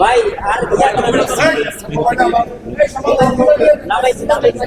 ভাই আর করা লাগাইছি লাগাইছি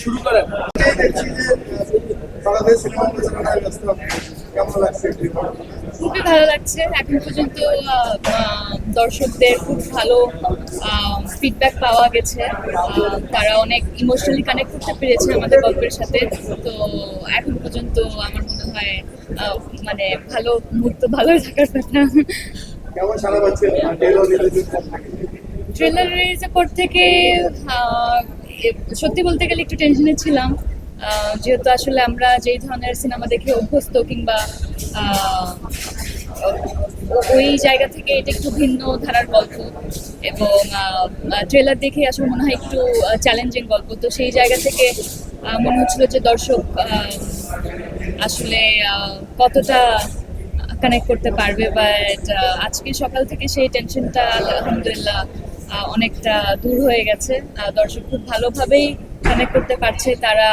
শুরু করেন। খুবই ভালো লাগছে। এখন পর্যন্ত দর্শকদের খুব ভালো ফিডব্যাক পাওয়া গেছে। তারা অনেক ইমোশনালি কানেক্ট করতে পেরেছে আমাদের গল্পের সাথে। তো এখন পর্যন্ত আমার মনে হয় মানে ভালো মুহূর্ত ভালো থাকার কথা। ট্রেলার রিলিজের পর থেকে সত্যি বলতে গেলে একটু টেনশনে ছিলাম। আহ, যেহেতু আসলে আমরা যেই ধরনের সিনেমা দেখে অভ্যস্ত কিংবা ওই জায়গা থেকে এটা একটু ভিন্ন ধারার গল্প এবং ট্রেলার দেখে আসলে মনে হয় একটু চ্যালেঞ্জিং গল্প। তো সেই জায়গা থেকে মনে হচ্ছিল যে দর্শক আসলে কতটা কানেক্ট করতে পারবে। বাট আজকে সকাল থেকে সেই টেনশনটা আলহামদুলিল্লাহ অনেকটা দূর হয়ে গেছে। দর্শক খুব ভালোভাবেই কানেক্ট করতে পারছে। তারা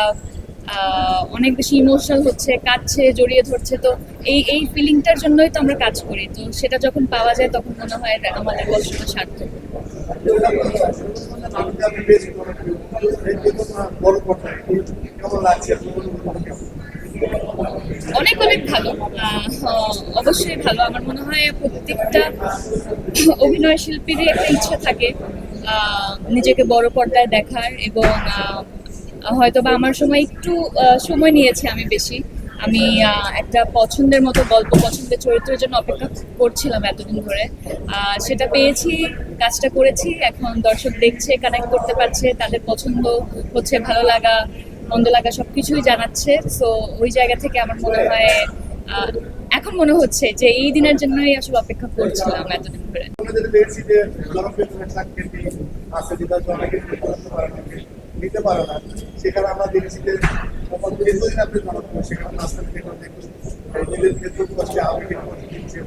অনেক বেশি ইমোশনাল হচ্ছে, কাঁদছে, জড়িয়ে ধরছে। তো এই এই ফিলিংটার জন্যই তো আমরা কাজ করি। তো সেটা যখন পাওয়া যায় তখন মনে হয় আমাদের কষ্টটা সার্থক। অনেক অনেক ভালো। অবশ্যই ভালো। আমার মনে হয় প্রত্যেকটা অভিনয় শিল্পীরই একটা ইচ্ছা থাকে নিজেকে বড় পর্দায় দেখার এবং হয়তো বা আমার সময় একটু সময় নিয়েছে আমি বেশি। আমি একটা পছন্দের মতো গল্প, পছন্দের চরিত্রের জন্য অপেক্ষা করছিলাম এতদিন ধরে। সেটা পেয়েছি, কাজটা করেছি, এখন দর্শক দেখছে কানেক্ট করতে পারছে, তাদের পছন্দ হচ্ছে, ভালো লাগা, মন্দ লাগা সবকিছুই জানাচ্ছে। সো ওই জায়গা থেকে আমার মনে হয় এখন মনে হচ্ছে যে এই দিনের জন্যই আসলে অপেক্ষা করছিলাম এতদিন ধরে। নিতে পারে না। সেখানে আমরা দেখছি যে দীর্ঘদিন আপনি জনপ্রিয় সেখানে ক্ষেত্রে দিচ্ছে।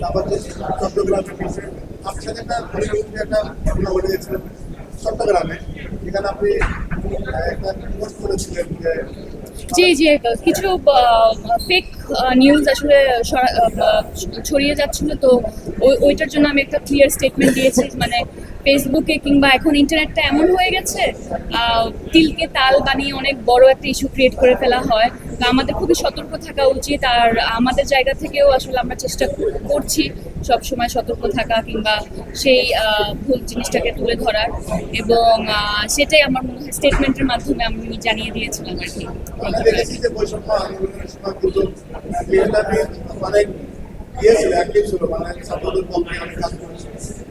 তারপর চট্টগ্রামে আপনার সাথে একটা পরিষদে একটা ঘটনা ঘটে গেছিল চট্টগ্রামে। যেখানে আপনি আহ, একটা পোস্ট করেছিলেন যে জি জি কিছু ফেক নিউজ আসলে ছড়িয়ে যাচ্ছিল। তো ওই- ওইটার জন্য আমি একটা ক্লিয়ার স্টেটমেন্ট দিয়েছি মানে ফেসবুকে কিংবা এখন ইন্টারনেটটা এমন হয়ে গেছে তিলকে তাল বানিয়ে অনেক বড় একটা ইস্যু ক্রিয়েট করে ফেলা হয়। তো আমাদের খুবই সতর্ক থাকা উচিত আর আমাদের জায়গা থেকেও আসলে আমরা চেষ্টা করছি সব সময় সতর্ক থাকা কিংবা সেই ভুল জিনিসটাকে তুলে ধরার। এবং সেটাই আমার মনে হয় স্টেটমেন্টের মাধ্যমে আমি জানিয়ে দিয়েছিলাম আর কি। অনেক ইয়ে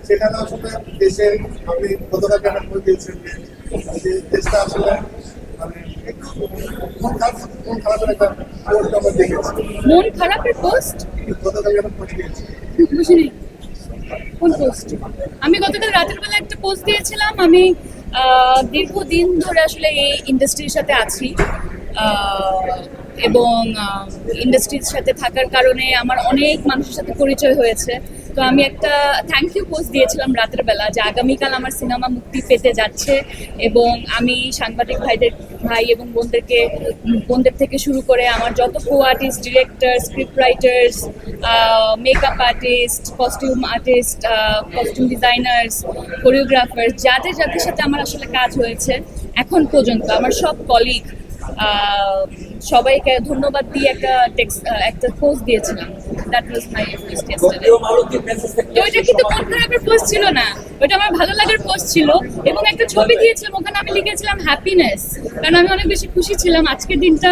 সেখানে আসলে দেশে আপনি গতকাল কেন করে দিয়েছেন যে দেশটা আসলে মানে মন খারাপ মন খারাপের একটা পোস্ট আমরা দেখেছি। মন খারাপের পোস্ট গতকাল কেন করে দিয়েছি। বুঝিনি। কোন পোস্ট আমি গতকাল রাতের বেলা একটা পোস্ট দিয়েছিলাম আমি দীর্ঘদিন ধরে আসলে এই ইন্ডাস্ট্রির সাথে আছি। এবং ইন্ডাস্ট্রির সাথে থাকার কারণে আমার অনেক মানুষের সাথে পরিচয় হয়েছে। তো আমি একটা থ্যাংক ইউ পোস্ট দিয়েছিলাম রাতের বেলা যে আগামীকাল আমার সিনেমা মুক্তি পেতে যাচ্ছে এবং আমি সাংবাদিক ভাইদের, ভাই এবং বোনদেরকে, বোনদের থেকে শুরু করে আমার যত co artist director script writers makeup artist costume artist costume designers choreographer যাদের যাদের সাথে আমার আসলে কাজ হয়েছে, এখন পর্যন্ত আমার সব কলিগ সবাইকে ধন্যবাদ দিয়ে একটা টেক্সট একটা পোস্ট দিয়েছিলাম। দ্যাট ওয়াজ মাই ফার্স্ট তো ওইটা কিন্তু মন খারাপের পোস্ট ছিল না। ওটা আমার ভালো লাগার পোস্ট ছিল এবং একটা ছবি দিয়েছিলাম ওখানে আমি লিখেছিলাম হ্যাপিনেস কারণ আমি অনেক বেশি খুশি ছিলাম। আজকের দিনটা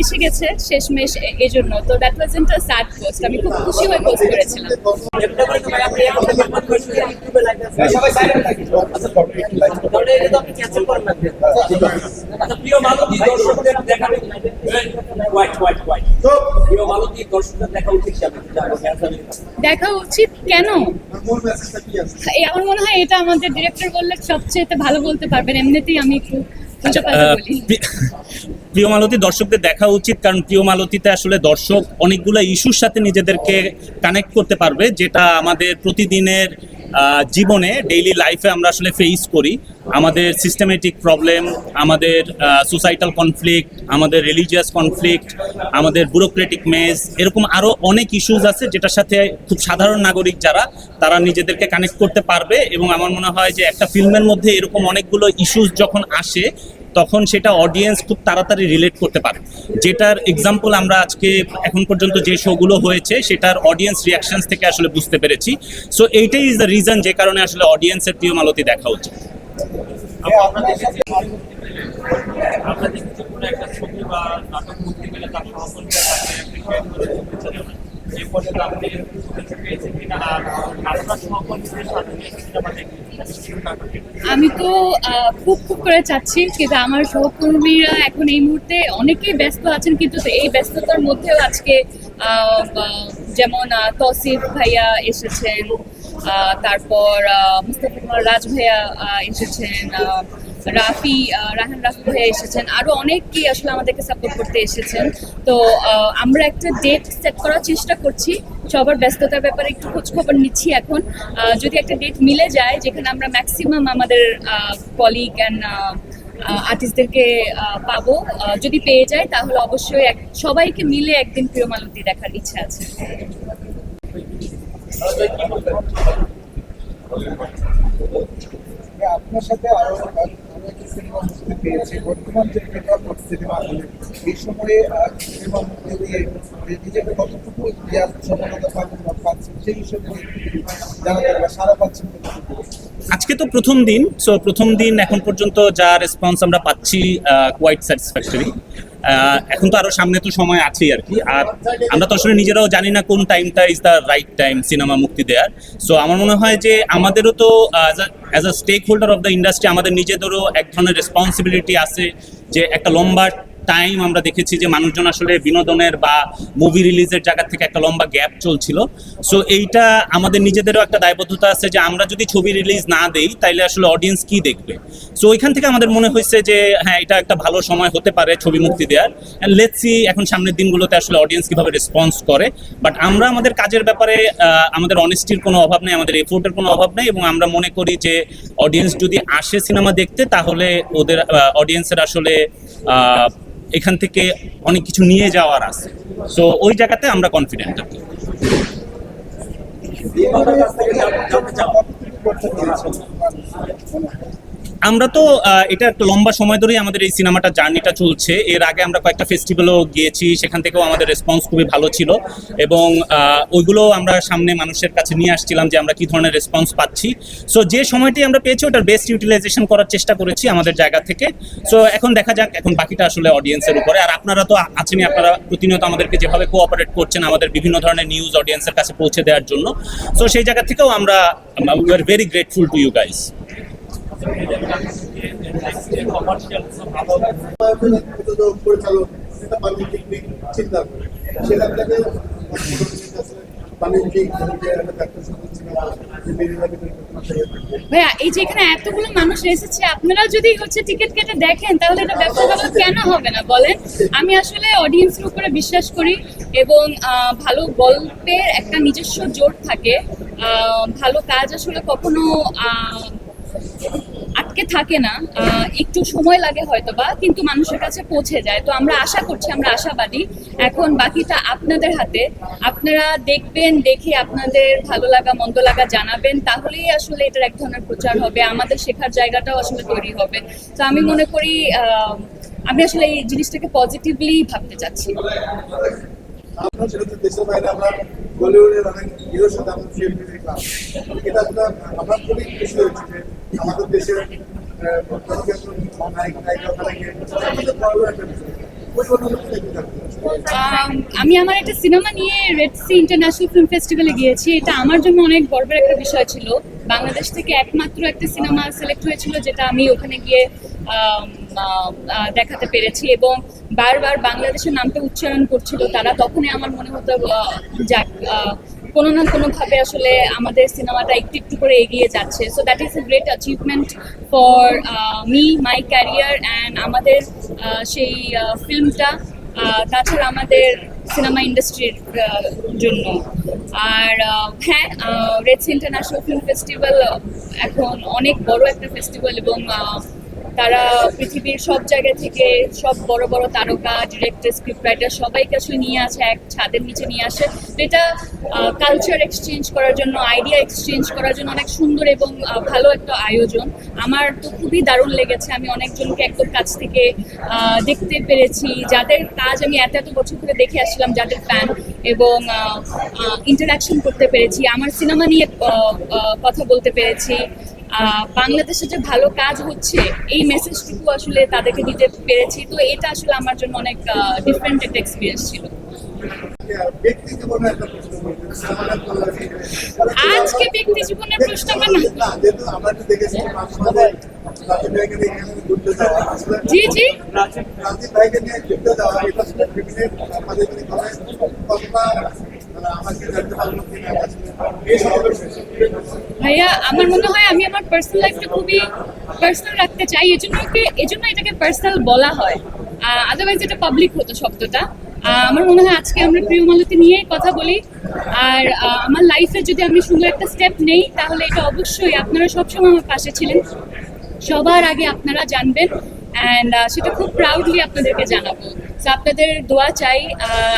এসে গেছে শেষমেশ এই জন্য তো that was an sad post আমি খুব খুশি হয়ে পোস্ট করেছিলাম। দেখা উচিত কেন? আমার মনে হয় এটা আমাদের ডিরেক্টর বললে সবচেয়ে ভালো বলতে পারবেন। এমনিতেই আমি একটু আচ্ছা প্রিয় মালতী দর্শকদের দেখা উচিত কারণ প্রিয় মালতীতে আসলে দর্শক অনেকগুলো ইস্যুর সাথে নিজেদেরকে কানেক্ট করতে পারবে যেটা আমাদের প্রতিদিনের জীবনে ডেইলি লাইফে আমরা আসলে ফেস করি। আমাদের সিস্টেমেটিক প্রবলেম আমাদের সোসাইটাল কনফ্লিক্ট আমাদের রিলিজিয়াস কনফ্লিক্ট আমাদের ব্যুরোক্রেটিক মেজ এরকম আরও অনেক ইস্যুস আছে যেটার সাথে খুব সাধারণ নাগরিক যারা তারা নিজেদেরকে কানেক্ট করতে পারবে এবং আমার মনে হয় যে একটা ফিল্মের মধ্যে এরকম অনেকগুলো ইস্যুস যখন আসে তখন সেটা অডিয়েন্স খুব তাড়াতাড়ি রিলেট করতে পারে। যেটার এক্সাম্পল আমরা আজকে, এখন পর্যন্ত যে শোগুলো হয়েছে, সেটার অডিয়েন্স রিয়াকশনস থেকে আসলে বুঝতে পেরেছি। সো এইটাই ইজ দ্য রিজন যে কারণে আসলে অডিয়েন্সের প্রিয় মালতি দেখা উচিত। দেখেছি কোনো একটা ছবি বা নাটক মুক্তি পেলে তার সহকর্মীরা দেখেছি আমি তো খুব খুব করে চাচ্ছি কিন্তু আমার সহকর্মীরা এখন এই মুহূর্তে অনেকেই ব্যস্ত আছেন কিন্তু এই ব্যস্ততার মধ্যেও আজকে যেমন তসিফ ভাইয়া এসেছেন তারপর আহ, মুস্তাফিজুর রাজ ভাইয়া এসেছেন রাফি রাহান রাফি ভাইয়া এসেছেন। আরও অনেকেই আসলে আমাদেরকে সাপোর্ট করতে এসেছেন। তো আমরা একটা ডেট সেট করার চেষ্টা করছি। সবার ব্যস্ততার ব্যাপারে একটু খোঁজ খবর নিচ্ছি এখন। যদি একটা ডেট মিলে যায়, যেখানে আমরা ম্যাক্সিমাম আমাদের কলিগ অ্যান্ড আর্টিস্টদেরকে পাবো যদি পেয়ে যায়, তাহলে অবশ্যই সবাইকে মিলে একদিন প্রিয় মালতী দেখার ইচ্ছা আছে। আপনার সাথে আরও আজকে তো প্রথম দিন সো প্রথম দিন এখন পর্যন্ত যা রেসপন্স আমরা পাচ্ছি কোয়াইট স্যাটিসফ্যাক্টরি এখন তো আরও সামনে তো সময় আছেই আর কি। আর আমরা তো আসলে নিজেরাও জানি না কোন টাইমটা is the right time cinema মুক্তি দেওয়ার সো আমার মনে হয় যে আমাদেরও তো as a stakeholder of the industry আমাদের নিজেদেরও এক ধরনের রেসপন্সিবিলিটি আছে যে একটা লম্বা টাইম আমরা দেখেছি যে মানুষজন আসলে বিনোদনের বা মুভি রিলিজের জায়গা থেকে একটা লম্বা গ্যাপ চলছিল। সো এইটা আমাদের নিজেদেরও একটা দায়বদ্ধতা আছে যে আমরা যদি ছবি রিলিজ না দেই, তাইলে আসলে অডিয়েন্স কি দেখবে? সো ওইখান থেকে আমাদের মনে হয়েছে যে হ্যাঁ এটা একটা ভালো সময় হতে পারে ছবি মুক্তি দেওয়ার লেটস এখন সামনের দিনগুলোতে আসলে অডিয়েন্স কীভাবে রেসপন্স করে। বাট আমরা আমাদের কাজের ব্যাপারে আমাদের অনেস্টির কোনো অভাব নেই, আমাদের এফোর্টের কোনো অভাব নেই এবং আমরা মনে করি যে অডিয়েন্স যদি আসে সিনেমা দেখতে, তাহলে ওদের অডিয়েন্সের আসলে এখান থেকে অনেক কিছু নিয়ে যাওয়ার আছে সো ওই জায়গাতে আমরা কনফিডেন্ট থাকি মনে হয়? আমরা তো এটা একটা লম্বা সময় ধরেই আমাদের এই সিনেমাটা জার্নিটা চলছে। এর আগে আমরা কয়েকটা ফেস্টিভ্যালও গিয়েছি, সেখান থেকেও আমাদের রেসপন্স খুবই ভালো ছিল। এবং ওইগুলো আমরা সামনে মানুষের কাছে নিয়ে আসছিলাম যে আমরা কি ধরনের রেসপন্স পাচ্ছি। সো যে সময়টি আমরা পেয়েছি, ওটার বেস্ট ইউটিলাইজেশন করার চেষ্টা করেছি আমাদের জায়গা থেকে। সো এখন দেখা যাক, এখন বাকিটা আসলে অডিয়েন্সের উপরে। আর আপনারা তো আছেনই, আপনারা প্রতিনিয়ত আমাদেরকে যেভাবে কোঅপারেট করছেন আমাদের বিভিন্ন ধরনের নিউজ অডিয়েন্সের কাছে পৌঁছে দেওয়ার জন্য। সো সেই জায়গা থেকেও আমরা we are very grateful to you guys ভাইয়া, এই যে এখানে এতগুলো মানুষ এসেছে, আপনারা যদি হচ্ছে টিকিট কেটে দেখেন, তাহলে এটা ব্যবসা ভালো কেন হবে না? বলেন। আমি আসলে অডিয়েন্সের উপরে বিশ্বাস করি এবং ভালো গল্পের একটা নিজস্ব জোর থাকে। ভালো কাজ আসলে কখনো আটকে থাকে না একটু সময় লাগে হয়তো বা কিন্তু মানুষের কাছে পৌঁছে যায়। তো আমরা আশা করছি, আমরা আশাবাদী। এখন বাকিটা আপনাদের হাতে। আপনারা দেখবেন, দেখে আপনাদের ভালো লাগা, মন্দ লাগা জানাবেন, তাহলেই আসলে এটার এক ধরনের প্রচার হবে। আমাদের শেখার জায়গাটাও আসলে তৈরি হবে। তো আমি মনে করি আমি আসলে এই জিনিসটাকে পজিটিভলি ভাবতে চাচ্ছি। দেশের বাইরে আমরা বলিউডের অনেক হিরোর সাথে আমরা ফিল্ম দেখলাম এটা আমরা খুবই খুশি হয়েছি যে আমাদের দেশের আম, আমি আমার একটা সিনেমা নিয়ে রেড সি ইন্টারন্যাশনাল ফিল্ম ফেস্টিভ্যালে গিয়েছি। এটা আমার জন্য অনেক গর্বের একটা বিষয় ছিল। বাংলাদেশ থেকে একমাত্র একটা সিনেমা সিলেক্ট হয়েছিল যেটা আমি ওখানে গিয়ে দেখাতে পেরেছি এবং বারবার বাংলাদেশের নামটা উচ্চারণ করছিল, তারা তখনই আমার মনে হতো যাক কোনো না কোনোভাবে আসলে আমাদের সিনেমাটা একটু একটু করে এগিয়ে যাচ্ছে। So that is a great achievement for me my career and আমাদের সেই ফিল্মটা তাছাড়া আমাদের সিনেমা ইন্ডাস্ট্রির জন্য। আর হ্যাঁ রেডস ইন্টারন্যাশনাল ফিল্ম ফেস্টিভ্যাল এখন অনেক বড় একটা ফেস্টিভ্যাল এবং তারা পৃথিবীর সব জায়গা থেকে সব বড় বড় তারকা ডিরেক্টর স্ক্রিপ্ট রাইটার সবাইকে আসলে নিয়ে আসে, এক ছাদের নিচে নিয়ে আসে। এটা কালচার এক্সচেঞ্জ করার জন্য আইডিয়া এক্সচেঞ্জ করার জন্য অনেক সুন্দর এবং ভালো একটা আয়োজন। আমার তো খুবই দারুণ লেগেছে, আমি অনেকজনকে একদম কাছ থেকে দেখতে পেরেছি। যাদের কাজ আমি এত এত বছর ধরে দেখে আসছিলাম যাদের ফ্যান এবং ইন্টারাকশন করতে পেরেছি। আমার সিনেমা নিয়ে কথা বলতে পেরেছি। বাংলাদেশে যে ভালো কাজ হচ্ছে এই মেসেজটুকু আসলে তাদেরকে দিতে পেরেছি। তো এটা আসলে আমার জন্য অনেক ডিফারেন্ট একটা এক্সপিরিয়েন্স ছিল। আজকে ব্যক্তি জীবনের প্রশ্ন আমার জি জি। রাজীব ভাইকে নিয়ে ঘুরতে যাওয়া এটা আসলে ভাইয়া, আমার মনে হয় আমি আমার পার্সোনাল লাইফটা খুবই পার্সোনাল রাখতে চাই, এজন্য এজন্য এটাকে পার্সোনাল বলা হয়। আদারওয়াইজ এটা পাবলিক হতো শব্দটা। আমার মনে হয় আজকে আমরা প্রিয় মালতী নিয়েই কথা বলি। আর আমার লাইফে যদি আমি সুন্দর একটা স্টেপ নেই, তাহলে এটা অবশ্যই আপনারা সবসময় আমার পাশে ছিলেন। সবার আগে আপনারা জানবেন। অ্যান্ড সেটা খুব প্রাউডলি আপনাদেরকে জানাব। সো আপনাদের দোয়া চাই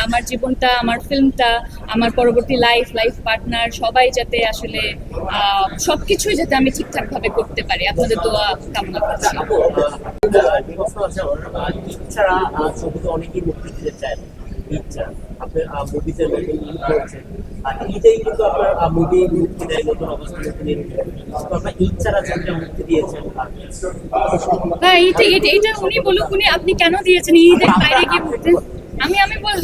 আমার জীবনটা, আমার ফিল্মটা আমার পরবর্তী লাইফ লাইফ পার্টনার সবাই যাতে আসলে সব কিছুই যাতে আমি ঠিকঠাকভাবে করতে পারি। আপনাদের দোয়া কামনা করছি। অনেকেই মুক্তি দিতে চায়। আপনার মুভিতে নতুন আর এইটাই কিন্তু আপনার মুভি মুক্তি দেয়, নতুন অবস্থা নতুন নির্মাণ। তো আপনার ইচ্ছারা ছবিটা মুক্তি দিয়েছেন হ্যাঁ এইটা এটা এটা উনি বলুক, উনি আপনি কেন দিয়েছেন? ঈদের বাইরে গিয়ে ঘুরতে আমি আমি বল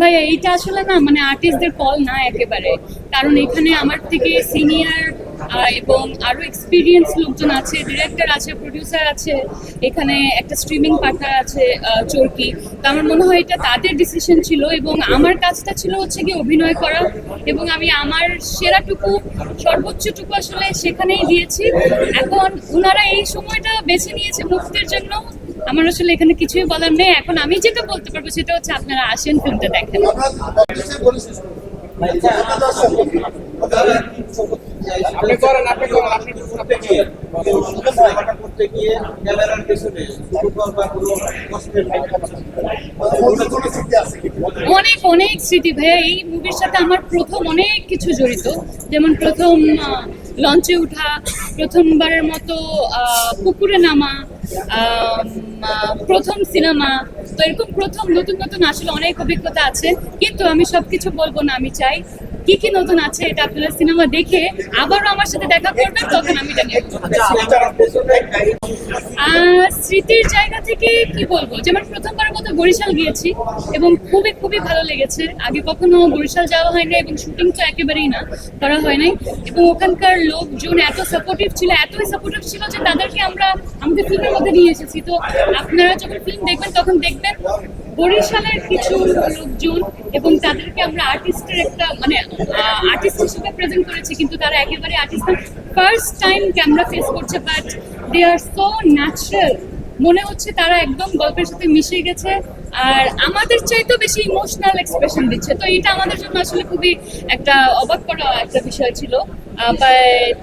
ভাইয়া, এইটা আসলে না মানে আর্টিস্টদের কল না একেবারে। কারণ এখানে আমার থেকে সিনিয়র এবং আরও এক্সপিরিয়েন্স লোকজন আছে ডিরেক্টর আছে প্রডিউসার আছে এখানে একটা স্ট্রিমিং পার্টনার আছে আহ, চরকি। তো আমার মনে হয় এটা তাদের ডিসিশন ছিল এবং আমার কাজটা ছিল হচ্ছে কি অভিনয় করা এবং আমি আমার সেরাটুকু সর্বোচ্চটুকু আসলে সেখানেই দিয়েছি। এখন ওনারা এই সময়টা বেছে নিয়েছে মুক্তির জন্য। আমার আসলে এখানে কিছুই বলার নেই। এখন আমি যেটা বলতে পারব সেটা হচ্ছে আপনারা আসেন ফিল্মটা দেখেন। আপনি করেন আপনি করেন, আপনি আপনি করেন। সিনেমাটা করতে গিয়ে ক্যামেরার পেছনে অনেক অনেক স্মৃতি ভাইয়া, এই মুভির সাথে আমার প্রথম অনেক কিছু জড়িত। যেমন প্রথম লঞ্চে ওঠা প্রথমবারের মতো পুকুরে নামা প্রথম সিনেমা। তো এরকম প্রথম, নতুন নতুন আসলে অনেক অভিজ্ঞতা আছে। কিন্তু আমি সবকিছু বলব না, আমি চাই কি কি নতুন আছে এটা আপনারা সিনেমা দেখে আবারও আমার সাথে দেখা করবেন তখন আমি এটা নিয়ে স্মৃতির জায়গা থেকে কি বলব? যেমন প্রথমবারের মতো বরিশাল গিয়েছি এবং খুবই খুবই ভালো লেগেছে। আগে কখনো বরিশাল যাওয়া হয়নি এবং শুটিং তো একেবারেই না করা হয় নাই। এবং ওখানকার লোকজন এত সাপোর্টিভ ছিল এতই সাপোর্টিভ ছিল যে তাদেরকে আমরা আমাদের ফিল্মের মধ্যে নিয়ে এসেছি। তো আপনারা যখন ফিল্ম দেখবেন তখন দেখবেন বরিশালের কিছু লোকজন এবং তাদেরকে আমরা আর্টিস্টের একটা মানে আর্টিস্ট হিসেবে প্রেজেন্ট করেছি, কিন্তু তারা একেবারে artist first time camera face করছে but they are so natural মনে হচ্ছে তারা একদম গল্পের সাথে মিশে গেছে, আর আমাদের চাইতেও বেশি ইমোশনাল এক্সপ্রেশন দিচ্ছে। তো এটা আমাদের জন্য আসলে খুবই একটা অবাক করা একটা বিষয় ছিল। বাট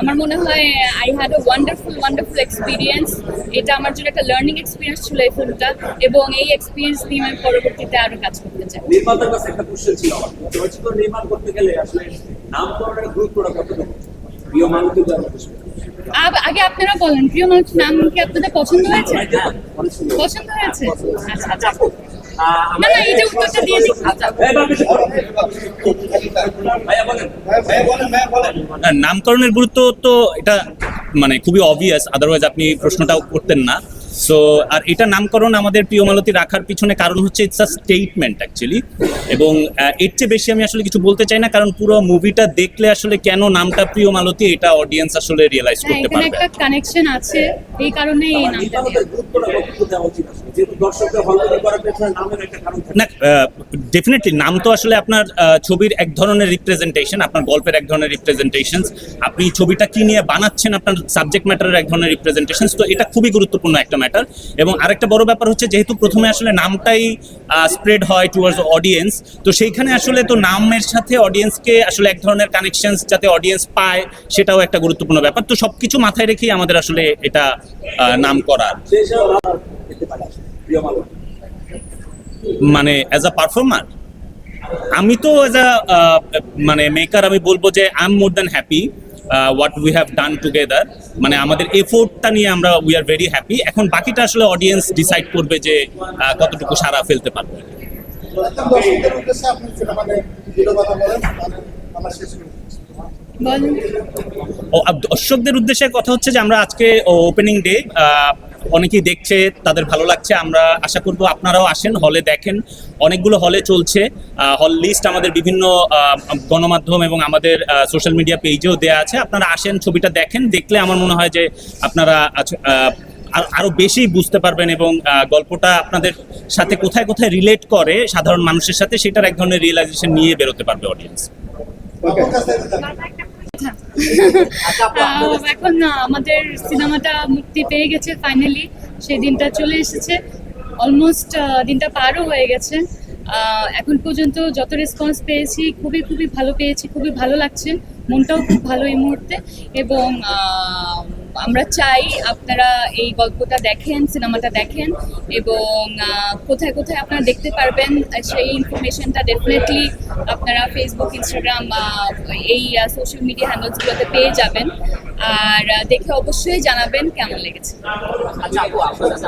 আমার মনে হয় I had a wonderful wonderful experience এটা আমার জন্য একটা লার্নিং এক্সপিরিয়েন্স ছিল এই ফিল্মটা এবং এই এক্সপিরিয়েন্স নিয়ে আমি পরবর্তীতে আরও কাজ করতে চাই। নির্মাতার কাছে একটা কোশ্চেন ছিল আমার। চলচ্চিত্র নির্মাণ করতে গেলে আসলে নামকরণের গুরুত্বটা কতটুকু? প্রিয় আব- আগে আপনারা বলেন প্রিয় মানুষ নাম কি আপনাদের পছন্দ হয়েছে? হ্যাঁ, অনেক সুন্দর। পছন্দ হয়েছে। আচ্ছা আচ্ছা। না না, এই যে উত্তরটা দিয়ে বলেন নামকরণের গুরুত্ব তো এটা মানে খুবই অবভিয়াস আদারওয়াইজ আপনি প্রশ্নটাও করতেন না। সো আর এটা নামকরণ আমাদের প্রিয় মালতী রাখার পিছনে কারণ হচ্ছে ইটস আ স্টেটমেন্ট অ্যাকচুয়ালি এবং এর চেয়ে বেশি আমি আসলে কিছু বলতে চাই না কারণ পুরো মুভিটা দেখলে আসলে কেন নামটা প্রিয় মালতী এটা অডিয়েন্স আসলে রিয়েলাইজ হ্যাঁ করতে পারবে। একটা কানেকশন আছে এই কারণে এই নামটা না ডেফিনেটলি নাম তো আসলে আপনার ছবির এক ধরনের রিপ্রেজেন্টেশন আপনার গল্পের এক ধরনের রিপ্রেজেন্টেশন আপনি ছবিটা কি নিয়ে বানাচ্ছেন আপনার সাবজেক্ট ম্যাটারের এক ধরনের রিপ্রেজেন্টেশন তো এটা খুবই গুরুত্বপূর্ণ একটা ম্যাটার এবং আরেকটা বড় ব্যাপার হচ্ছে যেহেতু প্রথমে আসলে নামটাই স্প্রেড হয় টুয়ার্ডস অডিয়েন্স তো সেইখানে আসলে তো নামের সাথে অডিয়েন্সকে আসলে এক ধরনের কানেকশন যাতে অডিয়েন্স পায়, সেটাও একটা গুরুত্বপূর্ণ ব্যাপার। তো সবকিছু মাথায় রেখেই আমাদের আসলে এটা নাম করার মানে অ্যাজ আ পারফর্মার আমি তো অ্যাজ আ মানে মেকার আমি বলব যে I am more than happy what we have done together মানে আমাদের এফোর্টটা নিয়ে আমরা উই আর ভেরি হ্যাপি এখন বাকিটা আসলে অডিয়েন্স ডিসাইড করবে যে কতটুকু সারা ফেলতে পারবে। দর্শকদের উদ্দেশ্যে কথা হচ্ছে যে আমরা আজকে ওপেনিং ডে অনেকেই দেখছে তাদের ভালো লাগছে। আমরা আশা করব আপনারাও আসেন হলে দেখেন। অনেকগুলো হলে চলছে। হল লিস্ট আমাদের বিভিন্ন গণমাধ্যম এবং আমাদের সোশ্যাল মিডিয়া পেজেও দেওয়া আছে। আপনারা আসেন ছবিটা দেখেন। দেখলে আমার মনে হয় যে আপনারা আচ- আহ, আর- আরও বেশি বুঝতে পারবেন এবং গল্পটা আপনাদের সাথে কোথায় কোথায় রিলেট করে সাধারণ মানুষের সাথে সেটার এক ধরনের রিয়েলাইজেশন নিয়ে বেরোতে পারবে অডিয়েন্স এখন না আমাদের সিনেমাটা মুক্তি পেয়ে গেছে ফাইনালি সেই দিনটা চলে এসেছে। অলমোস্ট দিনটা পারও হয়ে গেছে। এখন পর্যন্ত যত রেসপন্স পেয়েছি খুবই খুবই ভালো পেয়েছি খুবই ভালো লাগছে। মনটাও খুব ভালো এই মুহূর্তে। এবং আমরা চাই আপনারা এই গল্পটা দেখেন, সিনেমাটা দেখেন এবং কোথায় কোথায় আপনারা দেখতে পারবেন সেই ইনফরমেশনটা ডেফিনেটলি আপনারা ফেসবুক ইনস্টাগ্রাম এই সোশ্যাল মিডিয়া হ্যান্ডেলসগুলোতে পেয়ে যাবেন। আর দেখে অবশ্যই জানাবেন কেমন লেগেছে। আচ্ছা